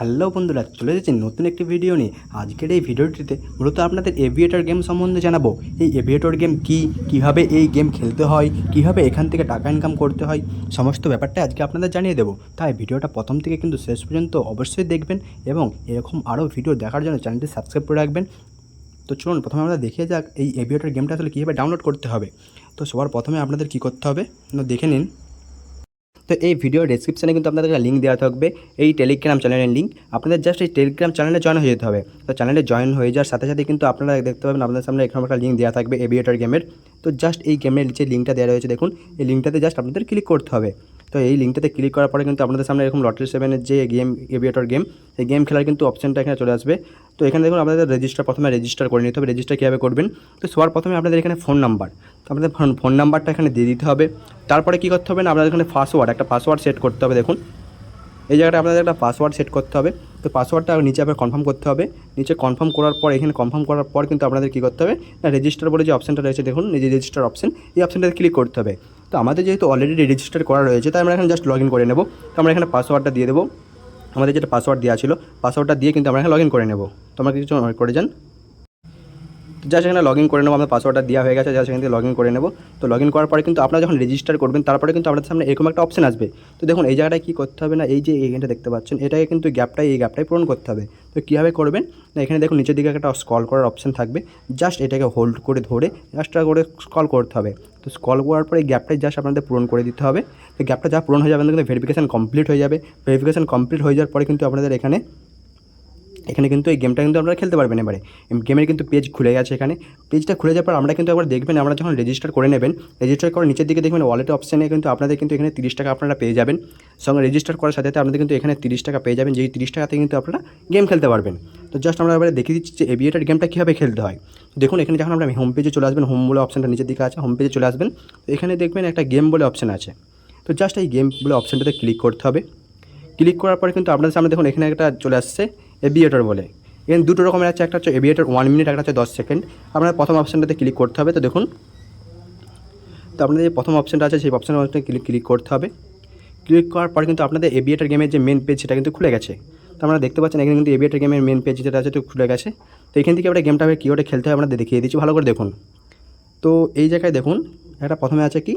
Hello বন্ধুরা, চলে এসেছি নতুন একটি ভিডিও নিয়ে। আজকের এই ভিডিওটিতে মূলত আপনাদের এভিয়েটর গেম সম্বন্ধে জানাব। এই এভিয়েটর গেম কি, কীভাবে এই গেম খেলতে হয়, কীভাবে এখান থেকে টাকা ইনকাম করতে হয়, সমস্ত ব্যাপারটা আজকে আপনাদের জানিয়ে দেবো। তাই ভিডিওটা প্রথম থেকে কিন্তু শেষ পর্যন্ত অবশ্যই দেখবেন এবং এরকম আরও ভিডিও দেখার জন্য চ্যানেলটি সাবস্ক্রাইব করে রাখবেন। তো চলুন, প্রথমে আমরা দেখিয়ে যাক এই এভিয়েটর গেমটা আসলে কীভাবে ডাউনলোড করতে হবে। তো সবার প্রথমে আপনাদের কী করতে হবে? দেখে নিন। তো এই ভিডিও ডেসক্রিপশানে কিন্তু আপনাদের একটা লিঙ্ক দেওয়া থাকবে। এই টেলিগ্রাম চ্যানেলের লিঙ্ক আপনাদের জাস্ট এই টেলিগ্রাম চ্যানেলে জয়েন হয়ে যেতে হবে। তো চ্যানেলে জয়েন হয়ে যাওয়ার সাথে সাথে কিন্তু আপনারা দেখতে পাবেন, আপনাদের সামনে এখানে একটা লিঙ্ক দেওয়া থাকবে এভিয়েটার গেমের তো জাস্ট এই গেমের নিচে লিঙ্কটা দেওয়া রয়েছে, দেখুন। এই লিঙ্কটাতে জাস্ট আপনাদের ক্লিক করতে হবে। তো এই লিঙ্কটাতে ক্লিক করার পরে কিন্তু আপনাদের সামনে এরকম লটারি সেভেনের যে গেম এভিয়েটর গেম এই গেম খেলার কিন্তু অপশানটা এখানে চলে আসবে। তো এখানে দেখুন আপনাদের রেজিস্টার প্রথমে রেজিস্টার করে নিতে হবে। রেজিস্টার কীভাবে করবেন? তো সবার প্রথমে আপনাদের এখানে ফোন নাম্বার তো আপনাদের ফোন ফোন নাম্বারটা এখানে দিয়ে দিতে হবে। তারপরে কী করতে হবে না, আপনাদের এখানে পাসওয়ার্ড একটা পাসওয়ার্ড সেট করতে হবে দেখুন। এই জায়গাটা আপনাদের একটা পাসওয়ার্ড সেট করতে হবে। তো পাসওয়ার্ডটা নিচে আবার কনফার্ম করতে হবে। নিচে কনফার্ম করার পর, এখানে কনফার্ম করার পর কিন্তু আপনাদের কী করতে হবে? না রেজিস্টার বলে যে অপশানটা রয়েছে, দেখুন নিজে রেজিস্টার অপশন এই অপশানটাতে ক্লিক করতে হবে। তো আমাদের যেহেতু অলরেডি রেজিস্টার করা রয়েছে, তাই আমরা এখানে জাস্ট লগ করে নেব। তো আমরা এখানে পাসওয়ার্ডটা দিয়ে দেবো। আমাদের যেটা পাসওয়ার্ড দেওয়া ছিল পাসওয়ার্ডটা দিয়ে কিন্তু আমরা এখানে লগ করে নেব। তো আমরা কিছু করে যান। যা সেখানে লগ ইন করে নেব, আমাদের পাসওয়ার্ডটা দেওয়া হয়ে গেছে, যা সেখান থেকে লগ ইন করে নেব। তো লগ ইন করার পরে কিন্তু আপনারা যখন রেজিস্টার করবেন, তারপরে কিন্তু আপনাদের সামনে এরকম একটা অপশন আসবে। তো দেখুন, এই জায়গাটায় কী করতে হবে না, এই যে এখানটা দেখতে পাচ্ছেন, এটাকে কিন্তু গ্যাপটাই এই গ্যাপটাই পূরণ করতে হবে। তো কীভাবে করবেন? না, এখানে দেখুন, নিচের দিকে একটা স্কল করার অপশন থাকবে। জাস্ট এটাকে হোল্ড করে ধরে জাস্টটা করে স্কল করতে হবে। তো স্কল করার পরে এই গ্যাপটাই জাস্ট আপনাদের পূরণ করে দিতে হবে। তো গ্যাপটা যা পূরণ হয়ে যাবে কিন্তু ভেরিফিকেশান কমপ্লিট হয়ে যাবে। ভেরিফিকেশান কমপ্লিট হয়ে যাওয়ার পরে কিন্তু আপনাদের এখানে এখানে কিন্তু এই গেমটা কিন্তু আপনারা খেলতে পারবেন এবারে। গেমের কিন্তু পেজ খুলে গেছে এখানে। পেজটা খুলে যাওয়ার পর আমরা কিন্তু একবার দেখবেন, আমরা যখন রেজিস্টার করে নেবেন রেজিস্টার করে নিচের দিকে দেখবেন ওয়ালেট অপশানে কিন্তু আপনাদের কিন্তু এখানে তিরিশ টাকা আপনারা পেয়ে যাবেন। সঙ্গে রেজিস্টার করার সাথে সাথে আপনাদের কিন্তু এখানে তিরিশ টাকা পেয়ে যাবেন, যেই তিরিশ টাকাতে কিন্তু আপনারা গেম খেলতে পারবেন। তো জাস্ট আমরা এবারে দেখিয়ে দিচ্ছি যে এভিয়েটার গেমটা কীভাবে খেলতে হয়। দেখুন, এখানে যখন আমরা হোম পেজে চলে আসবেন হোম বলে অপশানটা নিচের দিকে আছে হোম পেজে চলে আসবেন, তো এখানে দেখবেন একটা গেম বলে অপশান আছে। তো জাস্ট এই গেম বলে অপশানটাতে ক্লিক করতে হবে। ক্লিক করার পরে কিন্তু আপনাদের সামনে দেখুন, এখানে একটা চলে আসছে। এভিয়েটর বলে। এখানে দুটো রকমের আছে, একটা হচ্ছে এভিয়েটর ওয়ান মিনিট একটা হচ্ছে দশ সেকেন্ড আপনার প্রথম অপশানটাতে ক্লিক করতে হবে, তো দেখুন। তো আপনাদের যে প্রথম অপশানটা আছে, সেই অপশানের মধ্যে ক্লিক ক্লিক করতে হবে। ক্লিক করার পর কিন্তু আপনাদের এভিয়েটার গেমের যে মেন পেজ সেটা কিন্তু খুলে গেছে। তো আপনারা দেখতে পাচ্ছেন, এখানে কিন্তু এভিয়েটার গেমের মেন পেজ যেটা আছে, তো খুলে গেছে। তো এখান থেকে আমরা গেমটা কীভাবে খেলতে হয়, আপনাদের দেখিয়ে দিচ্ছি, ভালো করে দেখুন। তো এই জায়গায় দেখুন, একটা প্রথমে আছে কি?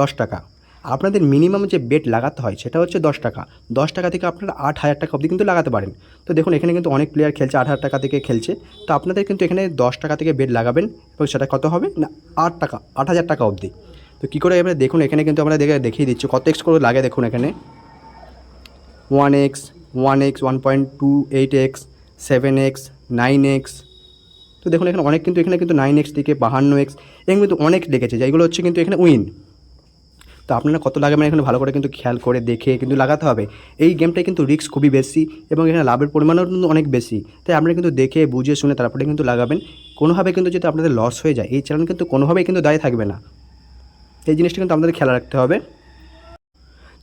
দশ টাকা। আপনাদের মিনিমাম যে বেট লাগাতে হয়, সেটা হচ্ছে দশ টাকা। দশ টাকা থেকে আপনারা আট হাজার টাকা অবধি কিন্তু লাগাতে পারেন। তো দেখুন, এখানে কিন্তু অনেক প্লেয়ার খেলছে, আট হাজার টাকা থেকে খেলছে। তো আপনাদের কিন্তু এখানে দশ টাকা থেকে বেট লাগাবেন এবং সেটা কত হবে? না, আট টাকা, আট হাজার টাকা অবধি। তো কী করে এবারে দেখুন, এখানে কিন্তু আমরা দেখে, দেখিয়ে দিচ্ছি, কত এক্স করে লাগে দেখুন এখানে। One X one X one point two eight X seven X nine X তো দেখুন, এখানে অনেক কিন্তু, এখানে কিন্তু নাইন এক্স থেকে বাহান্ন এক্স এখানে কিন্তু অনেক লেগেছে যেগুলো হচ্ছে কিন্তু এখানে উইন তো আপনারা কত লাগাবেন এখানে ভালো করে কিন্তু খেয়াল করে দেখে কিন্তু লাগাতে হবে। এই গেমটায় কিন্তু রিস্ক খুবই বেশি এবং এখানে লাভের পরিমাণও কিন্তু অনেক বেশি। তাই আপনারা কিন্তু দেখে, বুঝে, শুনে তারপরে কিন্তু লাগাবেন। কোনোভাবে কিন্তু যদি আপনাদের লস হয়ে যায়, এই চ্যানেল কিন্তু কোনোভাবেই কিন্তু দায়ী থাকবে না। এই জিনিসটা কিন্তু আপনাদের খেয়াল রাখতে হবে।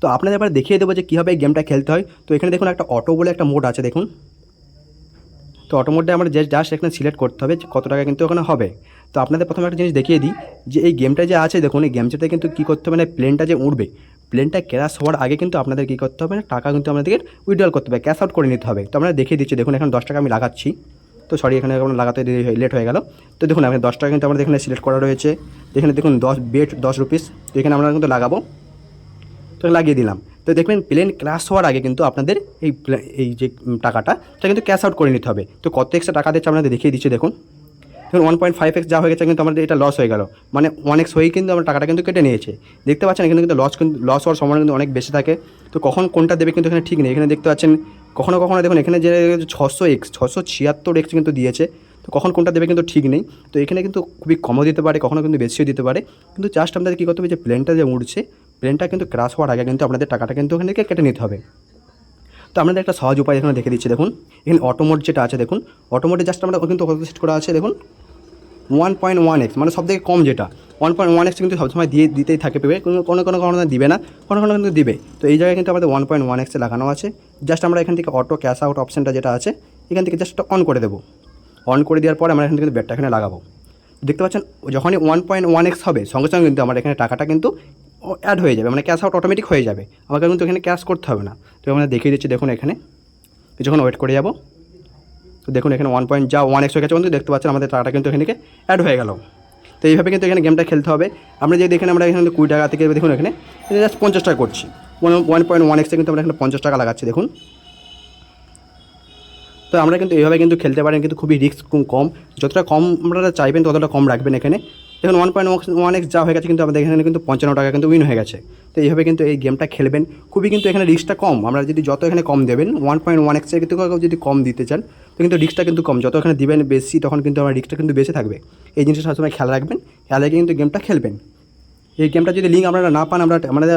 তো আপনাদের এবার দেখিয়ে দেবো যে কীভাবে এই গেমটা খেলতে হয়। তো এখানে দেখুন একটা অটো বলে একটা মোড আছে, দেখুন। তো অটো মোডে আমরা জাস্ট জাস্ট এখানে সিলেক্ট করতে হবে যে কত টাকা কিন্তু ওখানে হবে। তো আপনাদের প্রথমে একটা জিনিস দেখিয়ে দিই, যে এই গেমটা যে আছে, দেখুন, এই গেমটাতে কিন্তু কী করতে হবে না প্লেনটা যে উঠবে প্লেনটা ক্র্যাশ হওয়ার আগে কিন্তু আপনাদের কী করতে হবে না, টাকা কিন্তু আমাদেরকে উইড্রল করতে হবে ক্যাশ আউট করে নিতে হবে। তো আমরা দেখিয়ে দিচ্ছি, দেখুন, এখন দশ টাকা আমি লাগাচ্ছি। তো সরি এখানে এখন লাগাতে দেরি হয়ে লেট হয়ে গেল। তো দেখুন আমি দশ টাকা কিন্তু আমাদের এখানে সিলেক্ট করা রয়েছে। এখানে দেখুন, দশ বেড দশ রুপিস তো এখানে আমরা কিন্তু লাগাবো। তো লাগিয়ে দিলাম। তো দেখবেন প্লেন ক্লাস হওয়ার আগে কিন্তু আপনাদের এই এই যে টাকাটা, সেটা কিন্তু ক্যাশ আউট করে নিতে হবে। তো কত এক্সট্রা টাকা দিচ্ছে আপনাদের দেখিয়ে দিচ্ছি, দেখুন। দেখুন ওয়ান পয়েন্ট ফাইভ এক্স যা হয়ে গেছে কিন্তু আমাদের এটা লস হয়ে গেল। মানে ওয়ান এক্স হয়েই কিন্তু আমার টাকাটা কিন্তু কেটে নিয়েছে। দেখতে পাচ্ছেন এখানে কিন্তু লস কিন্তু লস হওয়ার সম্ভাবনা কিন্তু অনেক বেশি থাকে। তো কখন কোনটা দেবে কিন্তু এখানে ঠিক নেই। এখানে দেখতে পাচ্ছেন, কখনো কখনো দেখুন এখানে যে ছশো এক্স ছশো ছিয়াত্তর এক্স কিন্তু দিয়েছে। তো কখন কোনটা দেবে কিন্তু ঠিক নেই। তো এখানে কিন্তু খুবই কমও দিতে পারে, কখনো কিন্তু বেশিও দিতে পারে। কিন্তু জাস্ট আপনাদের কী করতে হবে যে প্লেনটা যে উঠছে প্লেনটা কিন্তু ক্রাশ হওয়ার আগে কিন্তু আপনাদের টাকাটা কিন্তু ওখান থেকে কেটে নিতে হবে। তো আপনাদের একটা সহজ উপায় এখানে দেখে দিচ্ছি। দেখুন, এখানে অটোমোড যেটা আছে, দেখুন অটোমোডে জাস্ট আমরা কিন্তু সেট করা আছে। দেখুন ওয়ান পয়েন্ট ওয়ান এক্স মানে সব থেকে কম যেটা। ওয়ান পয়েন্ট ওয়ান এক্স কিন্তু সবসময় দিয়ে দিতেই থাকে, পেবে। কোনো কোনো কোনো কারণে দিবে না, কোনো কোনো কিন্তু দিবে। তো এই জায়গায় কিন্তু আমাদের ওয়ান পয়েন্ট ওয়ান এক্সে লাগানো আছে। জাস্ট আমরা এখান থেকে অটো ক্যাশ আউট অপশানটা যেটা আছে, এখান থেকে জাস্ট অন করে দেবো। অন করে দেওয়ার পরে আমরা এখান থেকে বেডটা এখানে লাগাবো। দেখতে পাচ্ছেন, যখনই ওয়ান পয়েন্ট ওয়ান এক্স হবে, সঙ্গে সঙ্গে কিন্তু আমার এখানে টাকাটা কিন্তু অ্যাড হয়ে যাবে। মানে ক্যাশ আউট অটোমেটিক হয়ে যাবে। আমাকে কিন্তু এখানে ক্যাশ করতে হবে না। তো আমরা দেখিয়ে দিচ্ছি, দেখুন এখানে। কিছুক্ষণ ওয়েট করে যাব তো দেখুন, এখানে ওয়ান পয়েন্ট যা ওয়ান এক্স হয়ে গেছে দেখতে পাচ্ছেন আমাদের টাকাটা কিন্তু এখানে অ্যাড হয়ে গেল। তো এইভাবে কিন্তু এখানে গেমটা খেলতে হবে। আমরা যে দেখেন আমরা এখানে কুড়ি টাকা থেকে, দেখুন এখানে জাস্ট পঞ্চাশ টাকা করছি। ওয়ান পয়েন্ট ওয়ান এক্সে কিন্তু আমরা এখানে পঞ্চাশ টাকা লাগাচ্ছি, দেখুন। তো আমরা কিন্তু এইভাবে কিন্তু খেলতে পারেন, কিন্তু খুবই রিস্ক কম, যতটা কম আপনারা চাইবেন, ততটা কম রাখবেন এখানে। দেখুন ওয়ান পয়েন্ট ওয়ান এক্স যা হয়ে গেছে কিন্তু আমাদের এখানে কিন্তু পঞ্চান্ন টাকা কিন্তু উইন হয়ে গেছে। তো এইভাবে কিন্তু এই গেমটা খেলবেন। খুবই কিন্তু এখানে রিস্কটা কম। আমরা যদি যত এখানে কম দেবেন ওয়ান পয়েন্ট ওয়ান এক্সের কিন্তু যদি কম দিতে চান, তো কিন্তু রিস্কটা কিন্তু কম। যত এখানে দিবেন বেশি, তখন কিন্তু আমার রিস্কটা কিন্তু বেশি থাকবে। এই জিনিসটা সবসময় খেয়াল রাখবেন। খেয়াল রেখে কিন্তু গেমটা খেলবেন। এই গেমটা যদি লিঙ্ক আপনারা না পান, আমরা আমাদের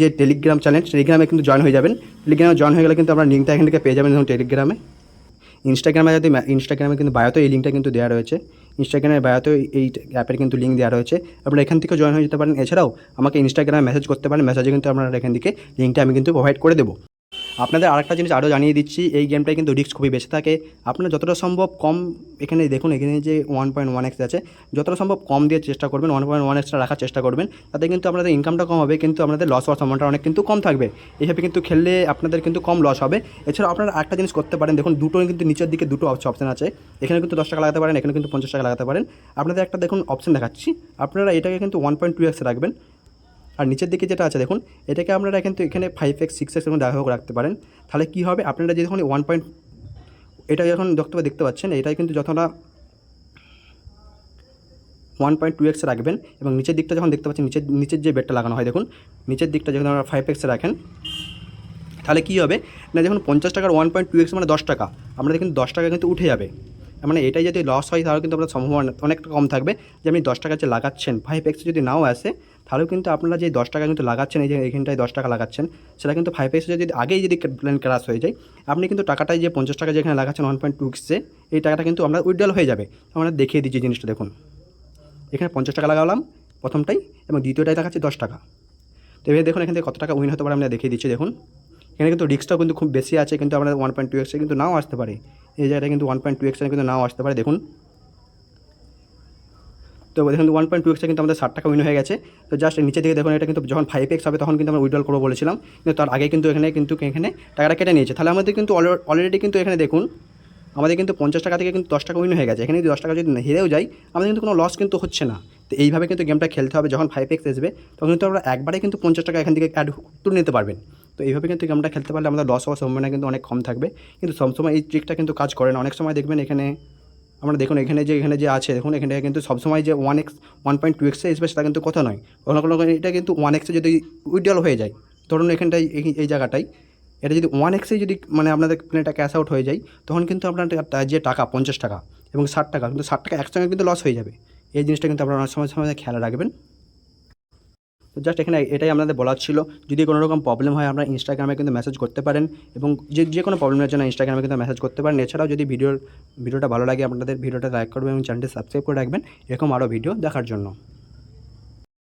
যে টেলিগ্রাম চ্যানেল টেলিগ্রামে কিন্তু জয়েন হয়ে যাবেন। টেলিগ্রামে জয়েন হয়ে গেলে কিন্তু আপনার লিঙ্কটা এখান থেকে পেয়ে যাবেন। টেলিগ্রামে ইনস্টাগ্রামে যদি ইনস্টাগ্রামে কিন্তু বায়োতে এই লিঙ্কটা কিন্তু দেওয়া রয়েছে। ইনস্টাগ্রামের বায়াতেও এই অ্যাপের কিন্তু লিঙ্ক দেওয়া রয়েছে। আপনারা এখান থেকে জয়েন হয়ে যেতে পারেন। এছাড়াও আমাকে ইনস্টাগ্রামে মেসেজ করতে পারেন। মেসেজে কিন্তু আপনারা এখান থেকে লিঙ্কটা আমি কিন্তু প্রোভাইড করে দেবো। আপনাদের আরেকটা জিনিস আরও জানিয়ে দিচ্ছি, এই গেমটায় কিন্তু রিস্ক খুবই বেশি থাকে। আপনার যতটা সম্ভব কম, এখানে দেখুন, এখানে যে ওয়ান পয়েন্ট ওয়ান এক্স আছে, যতটা সম্ভব কম দিয়ে চেষ্টা করবেন ওয়ান পয়েন্ট ওয়ান এক্সটা রাখার চেষ্টা করবেন, তাতে কিন্তু আপনাদের ইনকামটা কম হবে, কিন্তু আপনাদের লস হওয়ার সম্ভাবনাটা অনেক কিন্তু কম থাকবে। এইভাবে কিন্তু খেললে আপনাদের কিন্তু কম লস হবে। এছাড়াও আপনারা একটা জিনিস করতে পারেন, দেখুন, দুটো কিন্তু নিচের দিকে দুটো অপশন আছে। এখানে কিন্তু দশ টাকা লাগাতে পারেন, এখানে কিন্তু পঞ্চাশ টাকা লাগাতে পারেন। আপনাদের একটা দেখুন অপশন দেখাচ্ছি। আপনারা এটাকে কিন্তু ওয়ান পয়েন্ট টু এক্স রাখবেন। আর নিচের দিকে যেটা আছে, দেখুন, এটাকে আপনারা কিন্তু এখানে ফাইভ এক্স সিক্স এক্স দেখা হোক রাখতে পারেন। তাহলে কী হবে? আপনারা যখন ওয়ান পয়েন্ট এটা যখন দেখতে দেখতে পাচ্ছেন, এটাই কিন্তু যতটা ওয়ান পয়েন্ট টু এক্স রাখবেন এবং নিচের দিকটা যখন দেখতে পাচ্ছেন, নিচের নিচের যে বেডটা লাগানো হয়, দেখুন, নিচের দিকটা যখন আপনারা ফাইভ এক্সে রাখেন, তাহলে কী হবে? না যখন পঞ্চাশ টাকার ওয়ান পয়েন্ট টু এক্স মানে দশ টাকা। আপনাদের কিন্তু দশ টাকা কিন্তু উঠে যাবে। মানে এটাই যদি লস হয়, তাহলে কিন্তু আপনার সম্ভাবনা অনেকটা কম থাকবে। যে আপনি দশ টাকা যে লাগাচ্ছেন ফাইভ এক্স যদি নাও আসে, তাহলেও কিন্তু আপনারা যে দশ টাকা কিন্তু লাগাচ্ছেন, এই যে এখানটায় দশ টাকা লাগাচ্ছেন, সেটা কিন্তু ফাইভ এক্সে যদি আগেই যদি প্ল্যান ক্রাশ হয়ে যায়, আপনি কিন্তু টাকাটাই যে পঞ্চাশ টাকা যেখানে লাগাচ্ছেন ওয়ান পয়েন্ট টু এক্সে এই টাকাটা কিন্তু আমরা উইড্রল হয়ে যাবে। আমরা দেখিয়ে দিচ্ছি জিনিসটা দেখুন। এখানে পঞ্চাশ টাকা লাগালাম প্রথমটাই, এবং দ্বিতীয়টাই লাগাচ্ছি দশ টাকা। তো এবার দেখুন এখান থেকে কত টাকা উইন হতে পারে আমরা দেখিয়ে দিচ্ছি দেখুন। এখানে কিন্তু রিস্কটাও কিন্তু খুব বেশি আছে, কিন্তু আমরা ওয়ান পয়েন্ট টু এক্সে কিন্তু নাও আসতে পারে। এই জায়গাটা কিন্তু ওয়ান পয়েন্ট টু এক্সে কিন্তু নাও আসতে পারে, দেখুন। তো দেখুন ওয়ান পয়েন্ট টু এক্সে কিন্তু আমাদের ষাট টাকা উইন হয়ে গেছে। তো জাস্ট নিচে দিকে দেখুন, এটা কিন্তু যখন ফাইভ এক্স হবে তখন কিন্তু আমরা উইড্রল করব বলেছিলাম। কিন্তু তার আগে কিন্তু এখানে কিন্তু এখানে টাকাটা কেটে নিয়েছে। তাহলে আমাদের কিন্তু অলরেডি কিন্তু এখানে দেখুন, আমাদের কিন্তু পঞ্চাশ টাকা থেকে কিন্তু দশ টাকা উইন হয়ে গেছে। এখানে যদি দশ টাকা যদি হেরেও যাই, আমাদের কিন্তু কোনো লস কিন্তু হচ্ছে না। তো এইভাবে কিন্তু গেমটা খেলতে হবে। যখন ফাইভ এক্স আসবে, তখন কিন্তু আমরা একবারে কিন্তু পঞ্চাশ টাকা এখান থেকে অ্যাড তুলে নিতে পারবেন। তো এইভাবে কিন্তু গেমটা খেলতে পারলে আমাদের লস হওয়ার সম্ভাবনা কিন্তু অনেক কম থাকবে। কিন্তু সবসময় এই ট্রিকটা কিন্তু কাজ করে না। অনেক সময় দেখবেন এখানে আমরা দেখুন এখানে যে এখানে যে আছে, দেখুন এখানে কিন্তু সবসময় যে one X one point two এক্সে আসবে সেটা কিন্তু কথা নয়। কখনো কোনো এটা কিন্তু ওয়ান এক্সে যদি উইড্রল হয়ে যায়, ধরুন এখানটায় এই জায়গাটায়, এটা যদি ওয়ান এক্সে যদি মানে আপনাদের প্লেনটা ক্যাশ আউট হয়ে যায়, তখন কিন্তু আপনার যে টাকা, পঞ্চাশ টাকা এবং ষাট টাকা, কিন্তু ষাট টাকা একসঙ্গে কিন্তু লস হয়ে যাবে। এই জিনিসটা কিন্তু আপনারা অনেক সময় সময় খেয়াল রাখবেন। তো জাস্ট এখানে এটাই আপনাদের বলার ছিল। যদি কোনো রকম প্রবলেম হয়, আপনারা ইনস্টাগ্রামে কিন্তু মেসেজ করতে পারেন এবং যে যে কোনো প্রবলেমের জন্য ইনস্টাগ্রামে কিন্তু মেসেজ করতে পারেন। এছাড়াও যদি ভিডিওর ভিডিওটা ভালো লাগে, আপনাদের ভিডিওটা লাইক করবেন এবং চ্যানেলটি সাবস্ক্রাইব করে রাখবেন। এরকম আরও ভিডিও দেখার জন্য।